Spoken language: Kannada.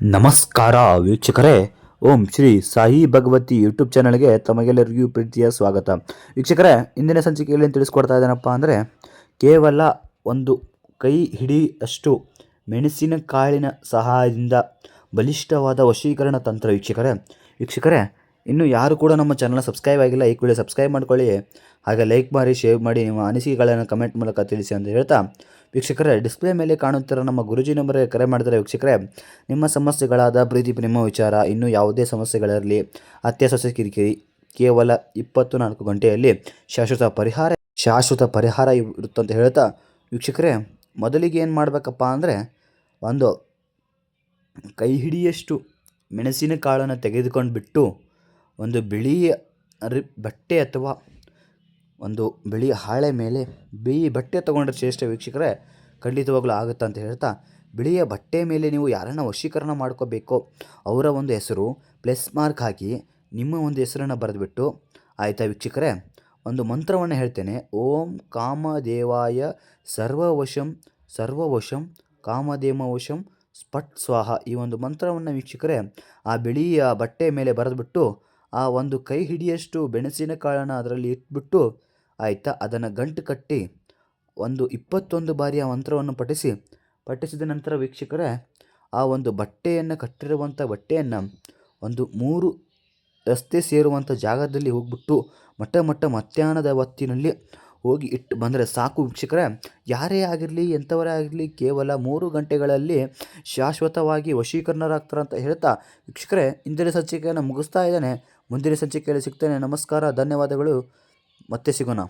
ನಮಸ್ಕಾರ ವೀಕ್ಷಕರೇ. ಓಂ ಶ್ರೀ ಸಾಯಿ ಭಗವತಿ ಯೂಟ್ಯೂಬ್ ಚಾನಲ್ಗೆ ತಮಗೆಲ್ಲರಿಗೂ ಪ್ರೀತಿಯ ಸ್ವಾಗತ. ವೀಕ್ಷಕರೇ, ಇಂದಿನ ಸಂಚಿಕೆಯಲ್ಲಿ ತಿಳಿಸ್ಕೊಡ್ತಾ ಇದ್ದೇನಪ್ಪ ಅಂದರೆ, ಕೇವಲ ಒಂದು ಕೈ ಹಿಡಿಯಷ್ಟು ಮೆಣಸಿನಕಾಳಿನ ಸಹಾಯದಿಂದ ಬಲಿಷ್ಠವಾದ ವಶೀಕರಣ ತಂತ್ರ ವೀಕ್ಷಕರೇ. ವೀಕ್ಷಕರೇ ಇನ್ನು ಯಾರು ಕೂಡ ನಮ್ಮ ಚಾನಲ್ನ ಸಬ್ಸ್ಕ್ರೈಬ್ ಆಗಿಲ್ಲ, ಈ ಕೂಡಲೇ ಸಬ್ಸ್ಕ್ರೈಬ್ ಮಾಡ್ಕೊಳ್ಳಿ. ಹಾಗೆ ಲೈಕ್ ಮಾಡಿ ಶೇರ್ ಮಾಡಿ, ನಿಮ್ಮ ಅನಿಸಿಕೆಗಳನ್ನು ಕಮೆಂಟ್ ಮೂಲಕ ತಿಳಿಸಿ ಅಂತ ಹೇಳ್ತಾ. ವೀಕ್ಷಕರೇ ಡಿಸ್ಪ್ಲೇ ಮೇಲೆ ಕಾಣುತ್ತಿರೋ ನಮ್ಮ ಗುರುಜಿ ನಂಬರ್ಗೆ ಕರೆ ಮಾಡಿದರೆ ವೀಕ್ಷಕರೇ, ನಿಮ್ಮ ಸಮಸ್ಯೆಗಳಾದ ಪ್ರೀತಿ ಪ್ರೇಮ ವಿಚಾರ ಇನ್ನೂ ಯಾವುದೇ ಸಮಸ್ಯೆಗಳಿರಲಿ ಅತ್ಯ ಸೊಸೆ ಕಿರಿಕಿರಿ, ಕೇವಲ ಇಪ್ಪತ್ತು ನಾಲ್ಕು ಗಂಟೆಯಲ್ಲಿ ಶಾಶ್ವತ ಪರಿಹಾರ ಶಾಶ್ವತ ಪರಿಹಾರ ಇರುತ್ತೆ ಅಂತ ಹೇಳ್ತಾ. ವೀಕ್ಷಕರೇ, ಮೊದಲಿಗೆ ಏನು ಮಾಡಬೇಕಪ್ಪ ಅಂದರೆ, ಒಂದು ಕೈ ಹಿಡಿಯಷ್ಟು ಮೆಣಸಿನ ಕಾಳನ್ನು ತೆಗೆದುಕೊಂಡು ಬಿಟ್ಟು ಒಂದು ಬಿಳಿಯ ಬಟ್ಟೆ ಅಥವಾ ಒಂದು ಬಿಳಿ ಹಾಳೆ ಮೇಲೆ ಬಿಳಿ ಬಟ್ಟೆ ತಗೊಂಡ್ರೆ ಶ್ರೇಷ್ಠ ವೀಕ್ಷಕರೇ, ಖಂಡಿತವಾಗ್ಲೂ ಆಗುತ್ತೆ ಅಂತ ಹೇಳ್ತಾ, ಬಿಳಿಯ ಬಟ್ಟೆ ಮೇಲೆ ನೀವು ಯಾರನ್ನ ವಶೀಕರಣ ಮಾಡ್ಕೋಬೇಕೋ, ಅವರ ಒಂದು ಹೆಸರು ಪ್ಲಸ್ ಮಾರ್ಕ್ ಹಾಕಿ ನಿಮ್ಮ ಒಂದು ಹೆಸರನ್ನು ಬರೆದುಬಿಟ್ಟು, ಆಯಿತಾ ವೀಕ್ಷಕರೇ, ಒಂದು ಮಂತ್ರವನ್ನು ಹೇಳ್ತೇನೆ, ಓಂ ಕಾಮದೇವಾಯ ಸರ್ವವಶಂ ಸರ್ವವಶಂ ಕಾಮದೇಮವಶಂ ಸ್ಪಟ್ ಸ್ವಾಹ ಈ ಒಂದು ಮಂತ್ರವನ್ನು ವೀಕ್ಷಕರೇ, ಆ ಬಿಳಿಯ ಬಟ್ಟೆ ಮೇಲೆ ಬರೆದುಬಿಟ್ಟು ಆ ಒಂದು ಕೈ ಹಿಡಿಯಷ್ಟು ಮೆಣಸಿನಕಾಳನ್ನು ಅದರಲ್ಲಿ ಇಟ್ಬಿಟ್ಟು ಆಯಿತಾ, ಅದನ್ನು ಗಂಟು ಕಟ್ಟಿ ಒಂದು ಇಪ್ಪತ್ತೊಂದು ಬಾರಿ ಆ ಮಂತ್ರವನ್ನು ಪಠಿಸಿ. ಪಠಿಸಿದ ನಂತರ ವೀಕ್ಷಕರೇ, ಆ ಒಂದು ಬಟ್ಟೆಯನ್ನು ಕಟ್ಟಿರುವಂಥ ಬಟ್ಟೆಯನ್ನು ಒಂದು ಮೂರು ರಸ್ತೆ ಸೇರುವಂಥ ಜಾಗದಲ್ಲಿ ಹೋಗ್ಬಿಟ್ಟು ಮಟ್ಟ ಮಟ್ಟ ಮಧ್ಯಾಹ್ನದ ಹೊತ್ತಿನಲ್ಲಿ ಹೋಗಿ ಇಟ್ಟು ಬಂದರೆ ಸಾಕು ವೀಕ್ಷಕರೇ. ಯಾರೇ ಆಗಿರಲಿ, ಎಂಥವರೇ ಆಗಿರಲಿ, ಕೇವಲ ಮೂರು ಗಂಟೆಗಳಲ್ಲಿ ಶಾಶ್ವತವಾಗಿ ವಶೀಕರಣರಾಗ್ತಾರೆ ಅಂತ ಹೇಳ್ತಾ ವೀಕ್ಷಕರೇ, ಇಂದಿನ ಸಚಿಕೆಯನ್ನು ಮುಗಿಸ್ತಾ ಇದ್ದಾನೆ. ಮುಂದಿನ ಸಂಚಿಕೆಯಲ್ಲಿ ಸಿಗ್ತೇನೆ. ನಮಸ್ಕಾರ ಧನ್ಯವಾದಗಳು. ಮತ್ತೆ ಸಿಗೋಣ.